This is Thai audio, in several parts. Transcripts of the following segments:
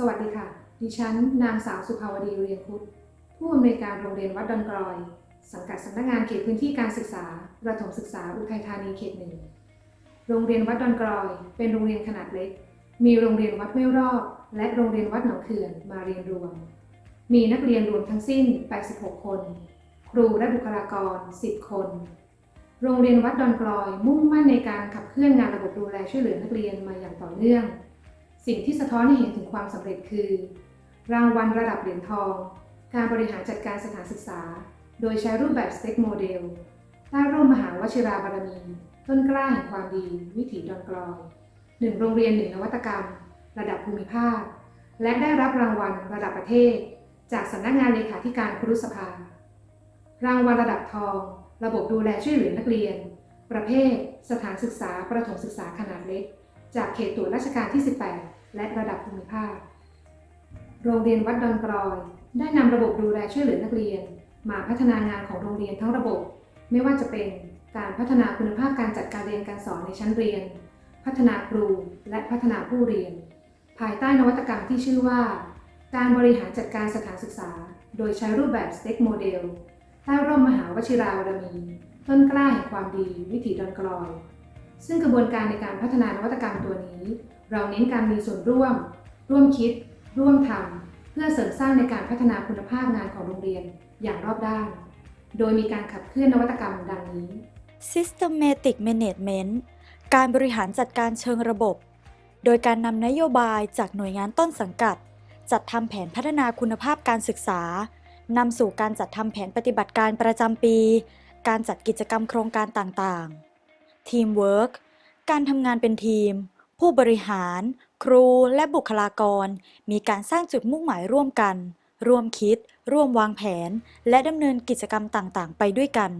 สวัสดีค่ะ ดิฉัน นางสาวสุภาวดีเรียงพุทธผู้อำนวยการโรงเรียนวัดดอนกรอย สังกัดสำนักงานเขตพื้นที่การศึกษาประถมศึกษาอุทัยธานีเขตหนึ่งโรงเรียนวัดดอนกรอย เป็นโรงเรียนขนาดเล็ก มีโรงเรียนวัดไม่รอบ และโรงเรียนวัดหนองเขื่อนมาเรียนรวม มีนักเรียนรวมทั้งสิ้น 86 คน ครูและบุคลากร 10 คน โรงเรียนวัดดอนกลอย มุ่งมั่นในการขับเคลื่อนงานระบบดูแลช่วยเหลือนักเรียนมาอย่างต่อเนื่อง สิ่งที่สะท้อนให้เห็นถึงความสำเร็จคือ รางวัลระดับเหรียญทอง การบริหารจัดการสถานศึกษา โดยใช้รูปแบบ STEC Model ใต้ร่มมหาวชิราบารมี ต้นกล้าแห่งความดี วิถีดอนกลอยหนึ่งโรงเรียนหนึ่งนวัตกรรม ระดับภูมิภาค และได้รับรางวัลระดับประเทศ จากสำนักงานเลขาธิการครุสภา รางวัลระดับทอง ระบบดูแลช่วยเหลือนักเรียน ประเภท สถานศึกษาประถมศึกษาขนาดเล็ก จากเขตตรวจราชการที่ 18 และระดับภูมิภาค โรงเรียนวัดดอนกรอย ได้นำระบบดูแลช่วยเหลือนักเรียน มาพัฒนางานของโรงเรียนทั้งระบบ ไม่ว่าจะเป็นการพัฒนาคุณภาพการจัดการเรียนการสอนในชั้นเรียน พัฒนาครูและพัฒนาผู้เรียน ภายใต้นวัตกรรมที่ชื่อว่า การบริหารจัดการสถานศึกษา โดยใช้รูปแบบ STEC Model ใต้ร่มมหาวชิราวรมี ต้นกล้าแห่งความดี วิถีดอนกลอย ซึ่งกระบวนการในการพัฒนานวัตกรรมตัวนี้ เราเน้นการมีส่วนร่วม ร่วมคิด ร่วมทำเพื่อเสริมสร้างในการพัฒนาคุณภาพงานของโรงเรียนอย่างรอบด้าน โดยมีการขับเคลื่อนนวัตกรรมดังนี้ Systematic Management การบริหารจัดการเชิงระบบ โดยการนำนโยบายจากหน่วยงานต้นสังกัด จัดทำแผนพัฒนาคุณภาพการศึกษานำสู่การจัดทำแผนปฏิบัติการประจำปี การจัดกิจกรรมโครงการต่างๆ Teamwork กการทำงานเป็นทีม ผู้บริหาร ครูและบุคลากร มีการสร้างจุดมุ่งหมายร่วมกัน ร่วมคิด ร่วมวางแผน และดำเนินกิจกรรมต่างๆ ไปด้วยกัน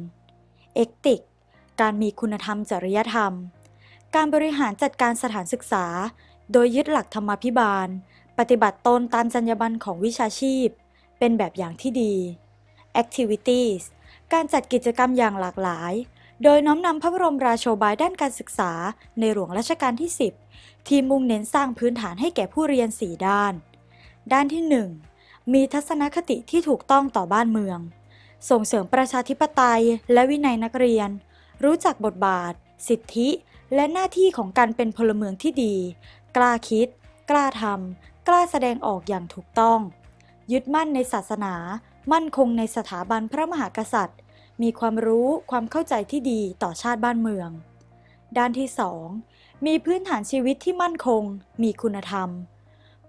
Ethic การมีคุณธรรมจริยธรรม การบริหารจัดการสถานศึกษา โดยยึดหลักธรรมาภิบาล ปฏิบัติตนตามจรรยาบรรณของวิชาชีพ เป็นแบบอย่างที่ดี Activities การจัดกิจกรรมอย่างหลากหลาย โดยน้อมนำพระบรมราโชบายด้านการศึกษา ในหลวงรัชกาลที่ 10 ที่มุ่งเน้นสร้างพื้นฐานให้แก่ผู้เรียน 4 ด้าน ด้านที่ 1 มีทัศนคติที่ถูกต้องต่อบ้านเมือง ส่งเสริมประชาธิปไตยและวินัยนักเรียน รู้จักบทบาท สิทธิ และหน้าที่ของการเป็นพลเมืองที่ดี กล้าคิด กล้าทำกล้าแสดงออกอย่างถูกต้อง ยึดมั่นในศาสนา มั่นคงในสถาบันพระมหากษัตริย์ มีความรู้ความเข้าใจที่ดีต่อชาติบ้านเมือง ด้านที่ 2 มีพื้นฐานชีวิตที่มั่นคง มีคุณธรรม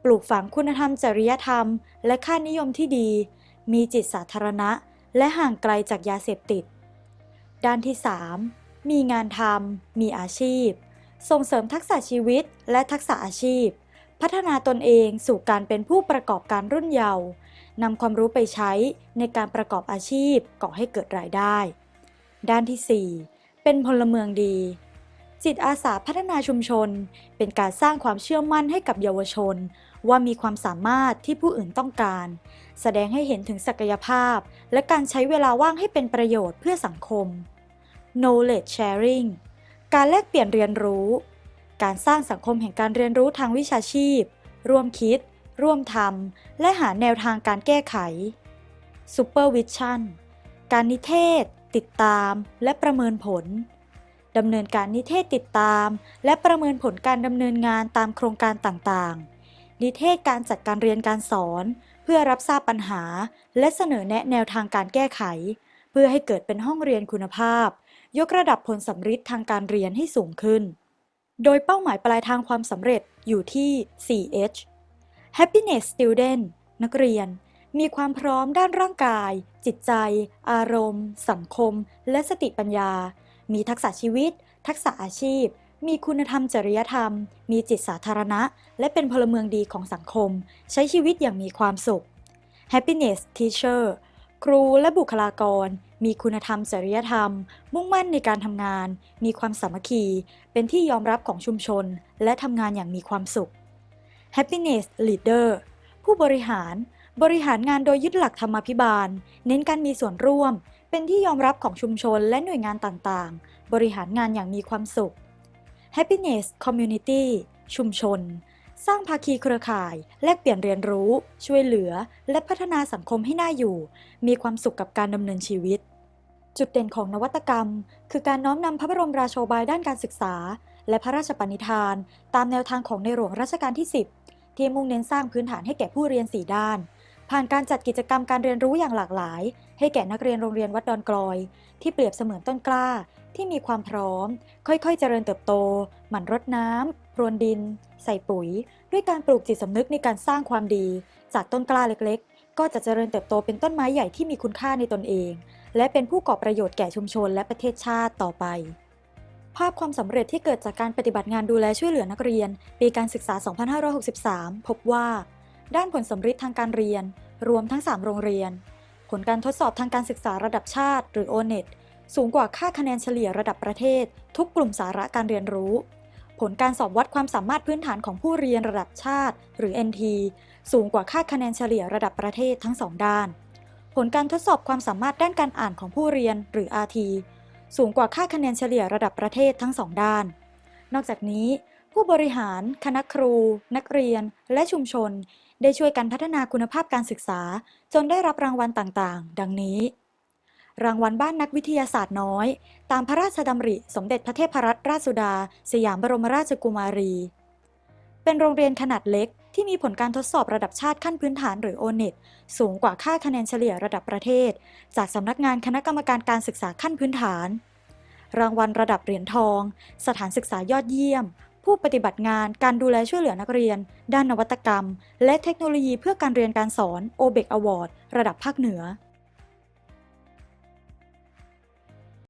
ปลูกฝังคุณธรรมจริยธรรม และค่านิยมที่ดี มีจิตสาธารณะ และห่างไกลจากยาเสพติด ด้านที่ 3 มีงานทำมีอาชีพ ส่งเสริมทักษะชีวิตและทักษะอาชีพ พัฒนาตนเองสู่การเป็นผู้ประกอบการรุ่นเยาว์ นำความรู้ไปใช้ในการประกอบอาชีพก่อให้เกิดรายได้ ด้านที่ 4 เป็นพลเมืองดี จิตอาสาพัฒนาชุมชน เป็นการสร้างความเชื่อมั่นให้กับเยาวชน ว่ามีความสามารถที่ผู้อื่นต้องการ แสดงให้เห็นถึงศักยภาพ และการใช้เวลาว่างให้เป็นประโยชน์เพื่อสังคม knowledge sharing การแลกเปลี่ยนเรียนรู้ การสร้างสังคมแห่งการเรียนรู้ทางวิชาชีพ ร่วมคิด ร่วมทำและหาแนวทางการแก้ไข supervision การนิเทศ ติดตามและประเมินผลดำเนินการนิเทศติดตาม และประเมินผลการดำเนินงานตามโครงการต่างๆ นิเทศการจัดการเรียนการสอน เพื่อรับทราบปัญหา และเสนอแนะแนวทางการแก้ไข เพื่อให้เกิดเป็นห้องเรียนคุณภาพ ยกระดับผลสำฤทธิ์ทางการเรียนให้สูงขึ้น โดยเป้าหมายปลายทางความสำเร็จอยู่ที่ 4H Happiness Student นักเรียน มีความพร้อมด้านร่างกาย จิตใจ อารมณ์ สังคม และสติปัญญา มีทักษะชีวิต ทักษะอาชีพ มีคุณธรรมจริยธรรม มีจิตสาธารณะ และเป็นพลเมืองดีของสังคม ใช้ชีวิตอย่างมีความสุข Happiness Teacher ครูและบุคลากร มีคุณธรรมจริยธรรม มุ่งมั่นในการทำงาน มีความสามัคคี เป็นที่ยอมรับของชุมชน และทำงานอย่างมีความสุข Happiness Leader ผู้บริหารบริหารงานโดยยึดหลักธรรมาภิบาล เน้นการมีส่วนร่วม เป็นที่ยอมรับของชุมชนและหน่วยงานต่างๆ บริหารงานอย่างมีความสุข Happiness Community ชุมชน สร้างภาคีเครือข่าย แลกเปลี่ยนเรียนรู้ ช่วยเหลือ และพัฒนาสังคมให้น่าอยู่ มีความสุขกับการดำเนินชีวิต จุดเด่นของนวัตกรรม คือการน้อมนำพระบรมราโชบายด้านการศึกษา และพระราชปณิธาน ตามแนวทางของในหลวงรัชกาลที่ 10 ที่มุ่งเน้นสร้างพื้นฐานให้แก่ผู้เรียน 4 ด้าน ผ่านการจัดกิจกรรมการเรียนรู้อย่างหลากหลาย ให้แก่นักเรียนโรงเรียนวัดดอนกลอย ที่เปรียบเสมือนต้นกล้า ที่มีความพร้อม ค่อยๆ เจริญเติบโต หมั่นรดน้ำพรวนดิน ใส่ปุ๋ย ด้วยการปลูกจิตสำนึกในการสร้างความดี จากต้นกล้าเล็กๆ ก็จะเจริญเติบโตเป็นต้นไม้ใหญ่ที่มีคุณค่าในตนเอง และเป็นผู้ก่อประโยชน์แก่ชุมชนและประเทศชาติต่อไป ภาพความสำเร็จที่เกิดจากการปฏิบัติงานดูแลช่วยเหลือนักเรียน ปีการศึกษา 2563 พบว่า ด้านผลสำฤทธิ์ทางการเรียน รวมทั้ง 3 โรงเรียน ผลการทดสอบทางการศึกษาระดับชาติ หรือ O-NET สูงกว่าค่าคะแนนเฉลี่ยระดับประเทศ ทุกกลุ่มสาระการเรียนรู้ ผลการสอบวัดความสามารถพื้นฐานของผู้เรียนระดับชาติ หรือ NT สูงกว่าค่าคะแนนเฉลี่ยระดับประเทศทั้งสองด้าน ผลการทดสอบความสามารถด้านการอ่านของผู้เรียน หรือ RT สูงกว่าค่าคะแนนเฉลี่ยระดับประเทศทั้งสองด้าน นอกจากนี้ ผู้บริหาร คณะครู นักเรียน และชุมชน ได้ช่วยกันพัฒนาคุณภาพการศึกษา จนได้รับรางวัลต่างๆ ดังนี้ รางวัลบ้านนักวิทยาศาสตร์น้อย ตามพระราชดำริ สมเด็จพระเทพรัตนราชสุดา สยามบรมราชกุมารี เป็นโรงเรียนขนาดเล็ก ที่มีผลการทดสอบระดับชาติขั้นพื้นฐานหรือ O-NET สูงกว่าค่าคะแนนเฉลี่ยระดับประเทศ จากสำนักงานคณะกรรมการการศึกษาขั้นพื้นฐาน รางวัลระดับเหรียญทอง สถานศึกษายอดเยี่ยม ผู้ปฏิบัติงานการดูแลช่วยเหลือนักเรียน ด้านนวัตกรรม และเทคโนโลยีเพื่อการเรียนการสอน OBEC Award ระดับภาคเหนือ